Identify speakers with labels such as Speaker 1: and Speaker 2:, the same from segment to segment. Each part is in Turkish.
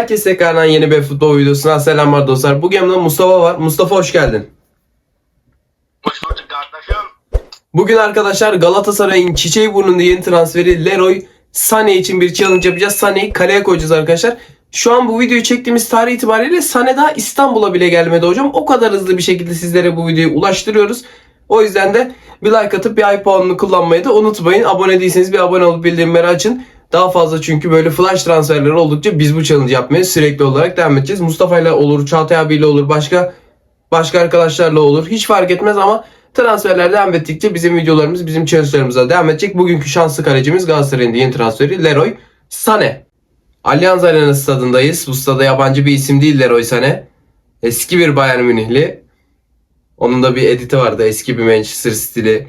Speaker 1: Herkese tekrardan yeni bir futbol videosuna selamlar dostlar. Bugün yanımda Mustafa var. Mustafa hoş geldin.
Speaker 2: Hoş bulduk kardeşim.
Speaker 1: Bugün arkadaşlar Galatasaray'ın çiçeği burnunda yeni transferi Leroy Sané için bir challenge yapacağız. Sané'yi kaleye koyacağız arkadaşlar. Şu an bu videoyu çektiğimiz tarih itibariyle Sané daha İstanbul'a bile gelmedi hocam. O kadar hızlı bir şekilde sizlere bu videoyu ulaştırıyoruz. O yüzden de bir like atıp bir puanını kullanmayı da unutmayın. Abone değilseniz bir abone olup bildirimleri açın. Daha fazla çünkü böyle flash transferleri oldukça biz bu challenge yapmaya sürekli olarak devam edeceğiz. Mustafa ile olur, Çağatay abiyle olur, başka başka arkadaşlarla olur. Hiç fark etmez ama transferler devam ettikçe bizim videolarımız, bizim challenge'larımıza devam edecek. Bugünkü şanslı kalecimiz Galatasaray'ın yeni transferi Leroy Sané. Allianz Arena stadındayız. Bu stada yabancı bir isim değil Leroy Sané. Eski bir Bayern Münihli. Onun da bir editi vardı. Eski bir Manchester City'li.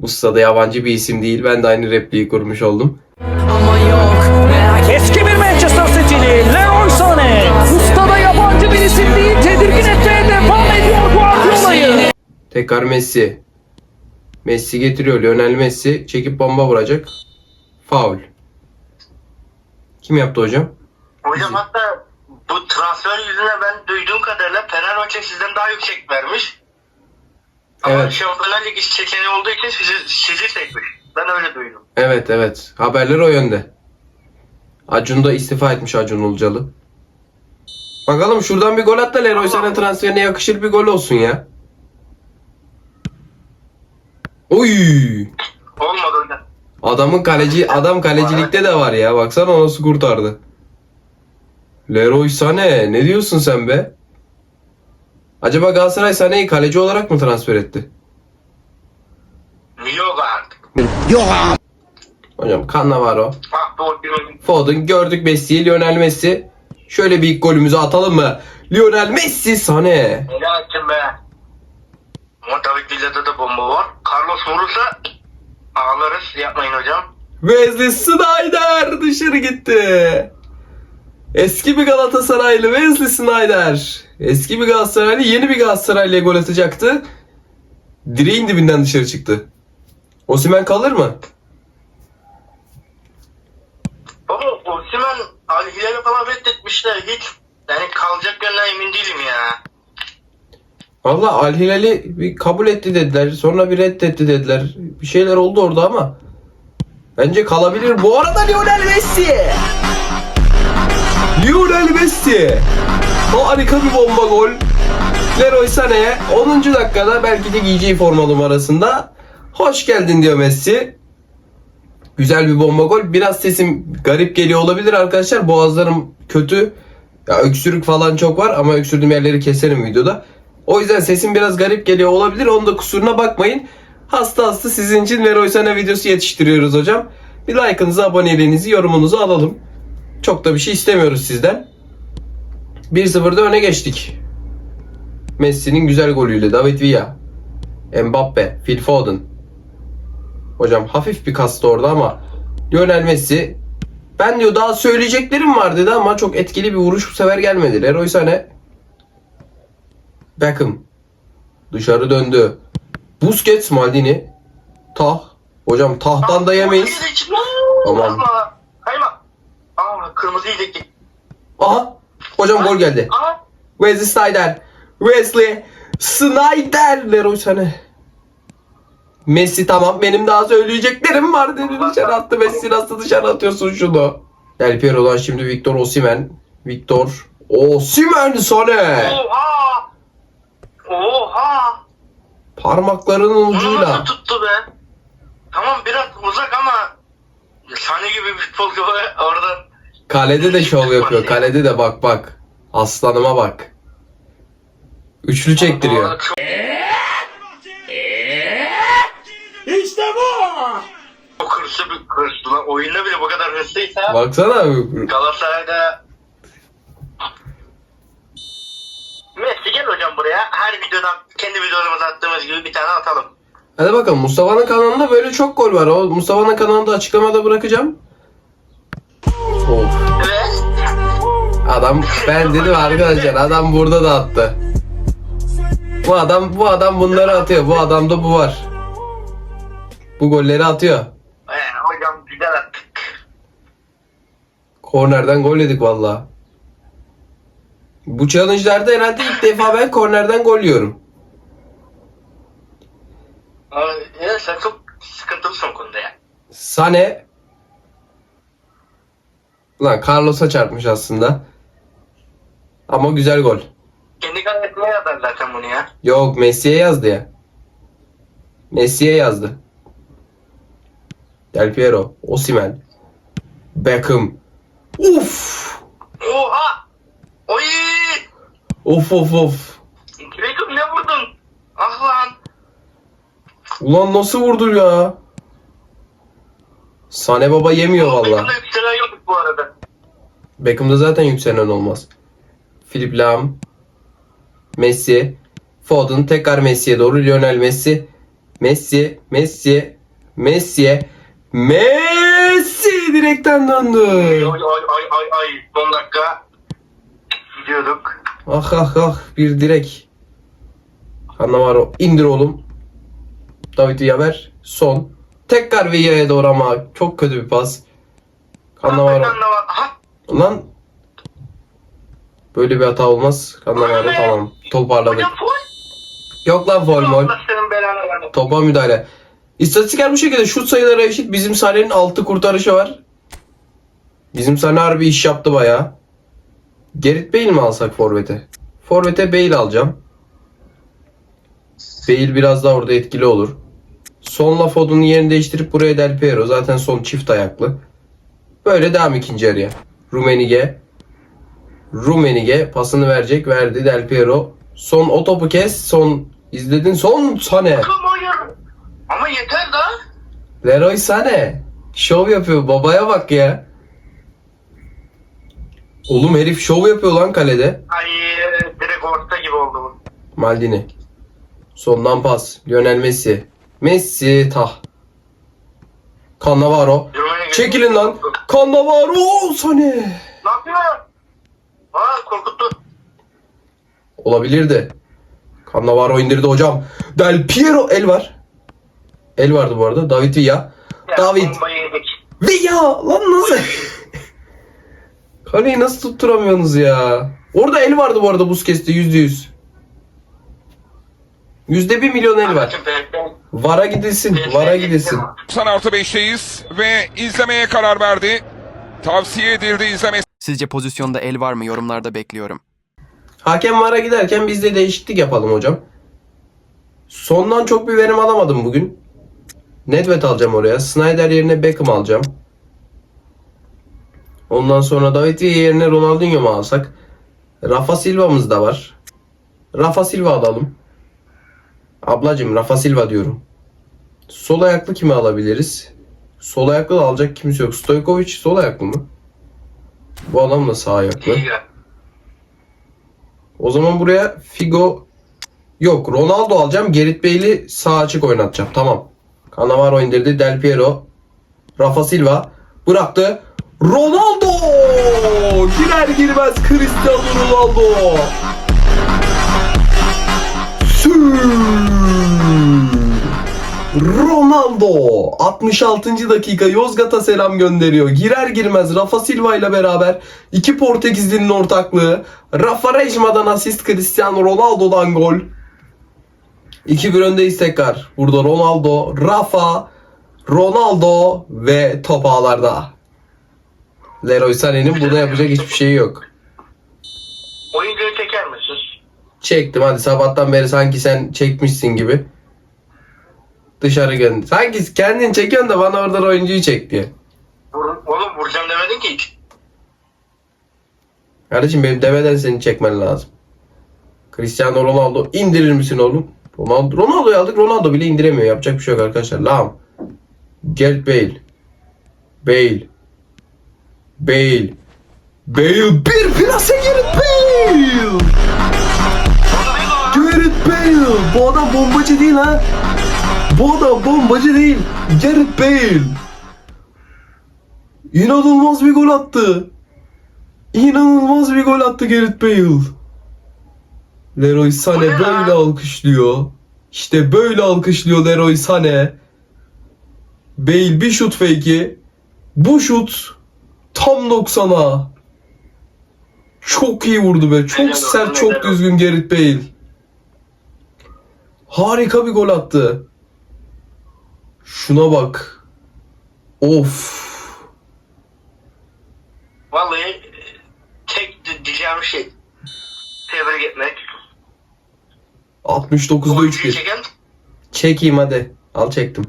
Speaker 1: Bu stada yabancı bir isim değil. Ben de aynı repliği kurmuş oldum.
Speaker 3: Ama yok merak
Speaker 4: Eski bir Manchester City'li Leroy Sané. Ustada yabancı bir isim değil tedirgin etmeye devam ediyor Guardiola'yı.
Speaker 1: Tekrar Messi. Messi getiriyor. Lionel Messi çekip bomba vuracak. Faul. Kim yaptı hocam?
Speaker 2: Hocam hatta bu transfer yüzüne ben duyduğum kadarıyla Fenerbahçe sizden daha yüksek vermiş. Ama
Speaker 1: Evet.
Speaker 2: Şampiyonlar Ligi seçeneği olduğu için sizi, sizi seçmiş. Ben öyle duydum.
Speaker 1: Evet evet. Haberler o yönde. Acun da istifa etmiş Acun Ilıcalı. Bakalım şuradan bir gol at da Leroy Sané transferine yakışır bir gol olsun ya. Oy!
Speaker 2: Olmadı hocam.
Speaker 1: Adamın kaleci adam kalecilikte de var ya. Baksana nasıl kurtardı. Leroy Sané ne diyorsun sen be? Acaba Galatasaray Sané'yi kaleci olarak mı transfer etti?
Speaker 2: Yok artık.
Speaker 1: Hocam Cannavaro. Foden gördük Messi'yi, Lionel Messi. Şöyle bir ilk golümüzü atalım mı? Lionel Messi Sané.
Speaker 2: Helal etsin be. Ama David Villa'da da bomba var. Carlos vurursa ağlarız. Yapmayın hocam.
Speaker 1: Wesley Snyder dışarı gitti. Eski bir Galatasaraylı Wesley Snyder. Eski bir Galatasaraylı yeni bir Galatasaraylı'ya gol atacaktı. Direğin dibinden dışarı çıktı. Osimhen kalır mı?
Speaker 2: Baba Osimhen Al Hilal'i falan reddetmişler. Hiç yani kalacak yönden emin değilim ya.
Speaker 1: Valla Al Hilal'i bir kabul etti dediler. Sonra bir reddetti dediler. Bir şeyler oldu orada ama. Bence kalabilir. Bu arada Lionel Messi. Lionel Messi. Harika bir bomba gol. Leroy Sané'ye 10. dakikada belki de giyeceği forma numarasında hoş geldin diyor Messi. Güzel bir bomba gol. Biraz sesim garip geliyor olabilir arkadaşlar. Boğazlarım kötü. Ya öksürük falan çok var ama öksürdüğüm yerleri keserim videoda. O yüzden sesim biraz garip geliyor olabilir. Onun da kusuruna bakmayın. Hasta hasta sizin için Leroy Sané videosu yetiştiriyoruz hocam. Bir like'ınızı, aboneliğinizi, yorumunuzu alalım. Çok da bir şey istemiyoruz sizden. 1-0'da öne geçtik. Messi'nin güzel golüyle David Villa, Mbappe, Phil Foden. Hocam hafif bir kastı orada ama Lionel Messi ben diyor daha söyleyeceklerim var dedi ama çok etkili bir vuruş bu sefer gelmedi. Leroy Sané Beckham dışarı döndü. Busquets Maldini Tah Hocam tahtan da yemeyiz.
Speaker 2: Kayma. Aa kırmızı yedekli.
Speaker 1: Aha hocam gol geldi.
Speaker 2: Aha.
Speaker 1: Wesley Snyder. Wesley Snyder. Leroy Sané. Messi tamam benim daha söyleyeceklerim var dedi dışarı attı. Messi nasıl dışarı atıyorsun şunu? Del Piero'dan şimdi Victor Osimhen. Victor Osimhen Sané.
Speaker 2: Oha. Oha.
Speaker 1: Parmaklarının
Speaker 2: Bunu
Speaker 1: ucuyla.
Speaker 2: nasıl tuttu be? Tamam biraz uzak ama Sane gibi bir futbolcu oradan
Speaker 1: Kalede de şov yapıyor. Kalede de bak bak. Aslanıma bak. Üçlü çektiriyor.
Speaker 2: Çok,
Speaker 4: İşte bu.
Speaker 2: çok hırslı bir hırslı lan. Oyunda bile bu kadar hırslıysa
Speaker 1: Baksana.
Speaker 2: Galatasaray'da Messi gel hocam buraya. Her videodan kendi videolarımıza attığımız gibi bir tane atalım.
Speaker 1: Hadi bakalım Mustafa'nın kanalında böyle çok gol var. O Mustafa'nın kanalında açıklamada bırakacağım. Of.
Speaker 2: Ve
Speaker 1: Adam ben dedim arkadaşlar adam burada da attı. Bu adam bu adam bunları atıyor. Bu adamda bu var. Bu golleri atıyor.
Speaker 2: e, hocam güzel attık.
Speaker 1: Kornerden gol yedik valla. Bu challenge'larda herhalde ilk defa ben kornerden gol yiyorum.
Speaker 2: Ama ya sen çok sıkıntılısın konuda ya.
Speaker 1: Sane Lan Carlos'a çarpmış aslında. Ama güzel gol.
Speaker 2: Kendi kaybetmeye yazar zaten bunu ya.
Speaker 1: Yok Messi'ye yazdı ya. Messi'ye yazdı. Del Piero, Osimhen, Beckham. Uf!
Speaker 2: Oha! Oy!
Speaker 1: Of of of.
Speaker 2: Beckham ne vurdun? Ah lan!
Speaker 1: Ulan nasıl vurdu ya? Sane baba yemiyor valla.
Speaker 2: Beckham'da yükselen yok bu arada.
Speaker 1: Beckham'da zaten yükselen olmaz. Philip Lam, Messi, Foden tekrar Messi'ye doğru Lionel Messi, Messi, Messi, Messi, Messi direkten döndü.
Speaker 2: Ay ay ay ay ay. Son dakika gidiyorduk.
Speaker 1: Ah ah ah bir direk. Cannavaro indir oğlum. David Villa ver. Son. Tekrar Villa'ya doğru ama çok kötü bir pas. Cannavaro. Lan. Böyle bir hata olmaz. Cannavaro tamam. Toparladık. Yok lan foul mol. Topa müdahale. İstatistikler bu şekilde. Şut sayıları eşit. Bizim Sané'nin 6 kurtarışı var. Bizim Sané harbi iş yaptı bayağı. Gerrit Bale mi alsak Forvet'e? Forvet'e Bale alacağım. Bale biraz daha orada etkili olur. Sonla Foden'ın yerini değiştirip buraya Del Piero. Zaten son çift ayaklı. Böyle devam ikinci yarıya. Rumenige. Rumenige pasını verecek. Verdi Del Piero. Son o topu kes. Son izledin. Son Sané.
Speaker 2: Ama yeter da.
Speaker 1: Leroy Sané. Şov yapıyor. Babaya bak ya. Oğlum herif şov yapıyor lan kalede.
Speaker 2: Ay direkt orta gibi oldu bu.
Speaker 1: Maldini. Sondan pas. Lionel Messi. Messi tah. Cannavaro. Çekilin lan. Cannavaro Sané.
Speaker 2: Ne yapıyor? Aa korkuttu.
Speaker 1: Olabilirdi. Cannavaro indirdi hocam. Del Piero el var. El vardı bu arada. David Villa.
Speaker 2: Ya,
Speaker 1: David. Villa lan nasıl? Kaleyi nasıl tutturamıyorsunuz ya? Orada el vardı bu arada Busquets'te yüzde yüz. Yüzde bir milyon el var. Vara gidilsin. Vara gidilsin.
Speaker 5: 90 artı 5'teyiz ve izlemeye karar verdi. Tavsiye edildi izlemesi.
Speaker 6: Sizce pozisyonda el var mı? Yorumlarda bekliyorum.
Speaker 1: Hakem vara giderken biz de değişiklik yapalım hocam. Sondan çok bir verim alamadım bugün. Nedved alacağım oraya. Snyder yerine Beckham alacağım. Ondan sonra David Villa yerine Ronaldinho mu alsak? Rafa Silva'mız da var. Rafa Silva alalım. Ablacım Rafa Silva diyorum. Sol ayaklı kimi alabiliriz? Sol ayaklı da alacak kimse yok. Stojkovic sol ayaklı mı? Bu adam da sağ ayaklı. O zaman buraya Figo yok Ronaldo alacağım. Gerrit Bale'i sağ açık oynatacağım. Tamam. Cannavaro indirdi. Del Piero. Rafa Silva bıraktı. Ronaldo! Girer girmez Cristiano Ronaldo. Ronaldo 66. dakika Yozgat'a selam gönderiyor. Girer girmez Rafa Silva ile beraber iki Portekizlinin ortaklığı. Rafa Rejma'dan asist Cristiano Ronaldo'dan gol. 2-1 öndeyiz tekrar. Burada Ronaldo, Rafa, Ronaldo ve top ağlarda. Leroy Sané'nin burada yapacak hiçbir şeyi yok.
Speaker 2: Oyuncuyu çeker misin?
Speaker 1: Çektim hadi sabahtan beri sanki sen çekmişsin gibi. Dışarı gönder. Sanki kendin çekiyorsun da bana oradan oyuncuyu çek diye.
Speaker 2: Oğlum vuracağım demedin ki hiç.
Speaker 1: Kardeşim benim demeden seni çekmen lazım. Cristiano Ronaldo indirir misin oğlum? Ronaldo, Ronaldo'yu aldık. Ronaldo bile indiremiyor. Yapacak bir şey yok arkadaşlar. Lam. Gareth Bale. Bale. Bale. Bale. Bir plase Gareth Bale. Gareth Bale. Bu adam bombacı değil ha. Bu adam bombacı değil. Gareth Bale. İnanılmaz bir gol attı. İnanılmaz bir gol attı Gareth Bale. Leroy Sané böyle alkışlıyor. İşte böyle alkışlıyor Leroy Sané. Bale bir şut fake'i. Bu şut tam 90'a. Çok iyi vurdu be. Çok sert, çok düzgün Gerrit Bale. Harika bir gol attı. Şuna bak. Of.
Speaker 2: Vallahi e, tek di- diyeceğim şey tebrik etmek.
Speaker 1: 69'da
Speaker 2: Oyuncuyu
Speaker 1: 3-1.
Speaker 2: çeken
Speaker 1: Çekeyim hadi. Al çektim.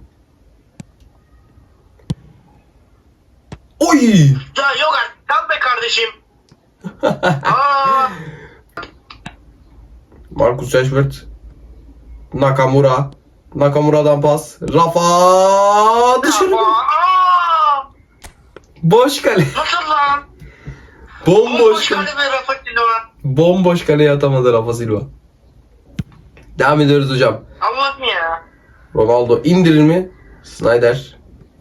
Speaker 1: Oy!
Speaker 2: ya yok kal be kardeşim.
Speaker 1: Marcus Rashford. Nakamura. Nakamura'dan pas. Rafa dışarı. Boş kale.
Speaker 2: nasıl lan?
Speaker 1: Bomboş
Speaker 2: Bomboş
Speaker 1: kale.
Speaker 2: kale be Rafa Silva.
Speaker 1: Bomboş kaleye atamadı Rafa Silva. Devam ediyoruz hocam.
Speaker 2: Allah'ım ya.
Speaker 1: Ronaldo indirir mi? Snyder.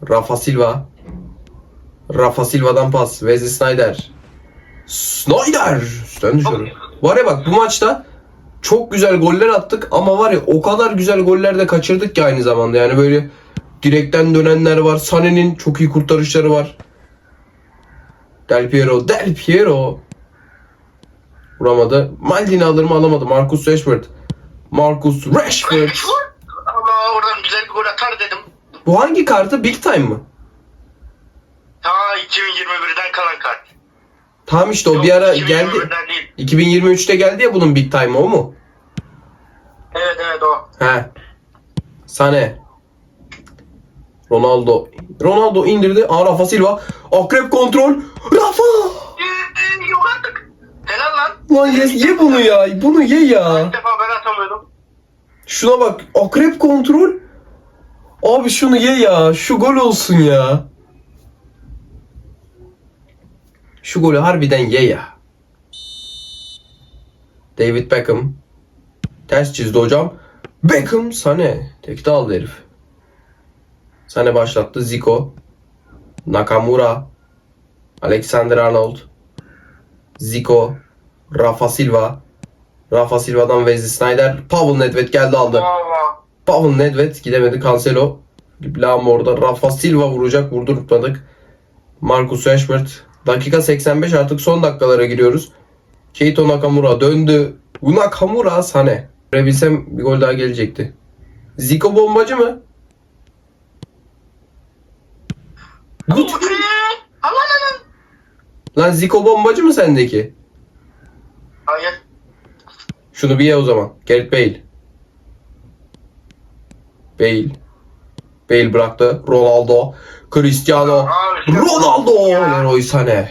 Speaker 1: Rafa Silva. Rafa Silva'dan pas. Wesley Snyder. Snyder. Üstten dışarı. Var ya bak bu maçta çok güzel goller attık ama var ya o kadar güzel goller de kaçırdık ki aynı zamanda. Yani böyle direkten dönenler var. Sané'nin çok iyi kurtarışları var. Del Piero. Del Piero. Vuramadı. Maldini alır mı alamadı. Marcus Rashford. Marcus Rashford.
Speaker 2: Ama oradan güzel bir gol atar dedim.
Speaker 1: Bu hangi kartı? Big Time mı?
Speaker 2: Ta 2021'den kalan kart.
Speaker 1: Tamam işte o
Speaker 2: Yok,
Speaker 1: bir ara geldi.
Speaker 2: 2021'den değil.
Speaker 1: 2023'te geldi ya bunun Big Time o mu?
Speaker 2: Evet evet o.
Speaker 1: He. Sane. Ronaldo. Ronaldo indirdi. Aa Rafa Silva. Akrep kontrol. Rafa!
Speaker 2: Ee, Yok artık. Helal lan.
Speaker 1: Lan ye, ye bunu ya. Bunu ye ya.
Speaker 2: İlk defa.
Speaker 1: Şuna bak. Akrep kontrol. Abi şunu ye ya. Şu gol olsun ya. Şu golü harbiden ye ya. David Beckham. Ters çizdi hocam. Beckham Sane. Tekte aldı herif. Sane başlattı. Zico. Nakamura. Alexander Arnold. Zico. Rafa Silva. Rafa Silva'dan Wesley Snyder. Pavel Nedved geldi aldı. Pavel Nedved gidemedi. Cancelo. Lam orada. Rafa Silva vuracak. Vurdurtmadık. Marcus Rashford. Dakika 85 artık son dakikalara giriyoruz. Keito Nakamura döndü. Nakamura Sane. Görebilsem bir gol daha gelecekti. Zico bombacı mı?
Speaker 2: Aman.
Speaker 1: Lan Zico bombacı mı sendeki?
Speaker 2: Hayır.
Speaker 1: Şunu bir ye o zaman. Gareth Bale. Bale. Bale bıraktı. Ronaldo. Cristiano.
Speaker 2: Abi,
Speaker 1: Ronaldo. Leroy Sané.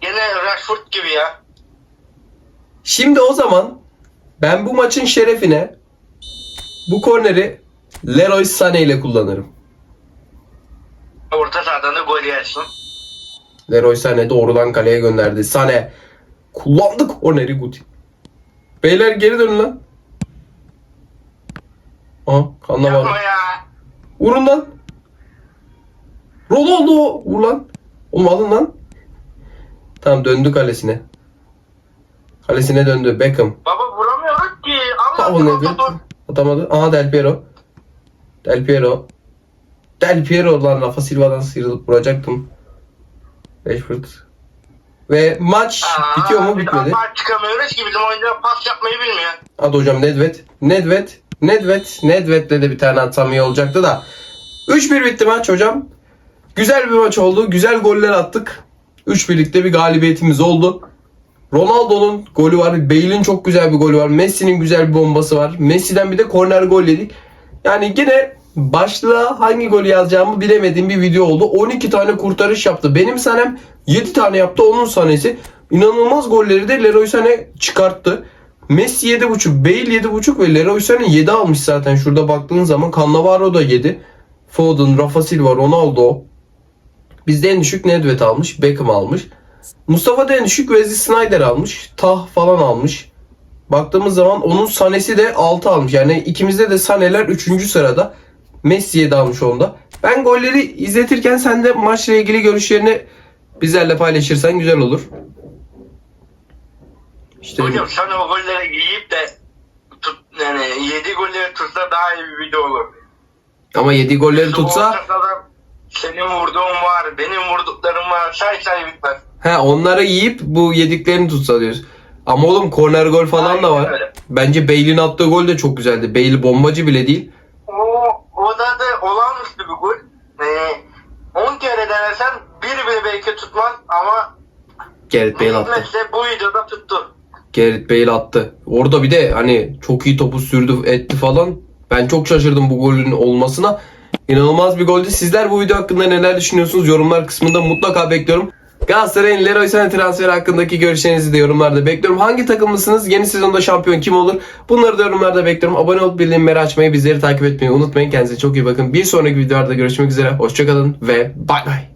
Speaker 2: Gene Rashford gibi ya.
Speaker 1: Şimdi o zaman ben bu maçın şerefine bu korneri Leroy Sané ile kullanırım.
Speaker 2: Orta sahadan da gol yersin.
Speaker 1: Leroy Sané doğrudan kaleye gönderdi. Sané kullandı korneri Guti. Beyler geri dönün lan. Aha kanla var. Vurun lan. Ronaldo vur lan. Oğlum alın lan. Tamam döndü kalesine. Kalesine döndü Beckham.
Speaker 2: Baba vuramıyoruz ki. Allah
Speaker 1: Nedved
Speaker 2: Allah.
Speaker 1: atamadı. Aha Del Piero. Del Piero. Del Piero lan Rafa Silva'dan sıyrılıp vuracaktım. Rashford. Ve maç
Speaker 2: Aa,
Speaker 1: bitiyor mu bitmedi.
Speaker 2: daha çıkamıyoruz ki bizim oyuncular pas yapmayı bilmiyor.
Speaker 1: Hadi hocam Nedved. Nedved. Nedved. Nedved'le de bir tane atsam iyi olacaktı da. 3-1 bitti maç hocam. Güzel bir maç oldu. Güzel goller attık. 3 birlikte bir galibiyetimiz oldu. Ronaldo'nun golü var. Bale'in çok güzel bir golü var. Messi'nin güzel bir bombası var. Messi'den bir de korner gol yedik. Yani yine başlığa hangi golü yazacağımı bilemediğim bir video oldu. 12 tane kurtarış yaptı. Benim sanem 7 tane yaptı. Onun sanesi. İnanılmaz golleri de Leroy Sané çıkarttı. Messi 7.5, Bale 7.5 ve Leroy Sané 7 almış zaten. Şurada baktığın zaman Cannavaro da 7. Foden, Rafa Silva, Ronaldo. Bizde en düşük Nedved almış. Beckham almış. Mustafa da en düşük Wesley Snyder almış. Tah falan almış. Baktığımız zaman onun Sané'si de 6 almış. Yani ikimizde de Sané'ler 3. sırada. Messi'ye de almış onda. Ben golleri izletirken sen de maçla ilgili görüşlerini bizlerle paylaşırsan güzel olur. İşte
Speaker 2: Hocam sen o golleri giyip de tut, yani 7 golleri tutsa daha iyi bir video olur.
Speaker 1: ama yediği golleri
Speaker 2: Şu
Speaker 1: tutsa
Speaker 2: Senin vurduğun var, benim vurduklarım var. Say say bitmez.
Speaker 1: He onları yiyip bu yediklerini tutsa diyoruz. Ama oğlum korner gol falan da
Speaker 2: Aynen
Speaker 1: var.
Speaker 2: öyle.
Speaker 1: Bence Bale'in attığı gol de çok güzeldi. Bale bombacı bile değil.
Speaker 2: O, o da olağanüstü bir gol. Ee, 10 kere denesem bir bile belki tutmaz ama ne
Speaker 1: Bale attı.
Speaker 2: hikmetse bu videoda tuttu.
Speaker 1: Gareth Bale attı. Orada bir de hani çok iyi topu sürdü etti falan. Ben çok şaşırdım bu golün olmasına. İnanılmaz bir goldü. Sizler bu video hakkında neler düşünüyorsunuz? Yorumlar kısmında mutlaka bekliyorum. Galatasaray'ın Leroy Sané transferi hakkındaki görüşlerinizi de yorumlarda bekliyorum. Hangi takımlısınız? Yeni sezonda şampiyon kim olur? Bunları da yorumlarda bekliyorum. Abone olup bildirimleri açmayı, bizleri takip etmeyi unutmayın. Kendinize çok iyi bakın. Bir sonraki videolarda görüşmek üzere. Hoşçakalın ve bay bay.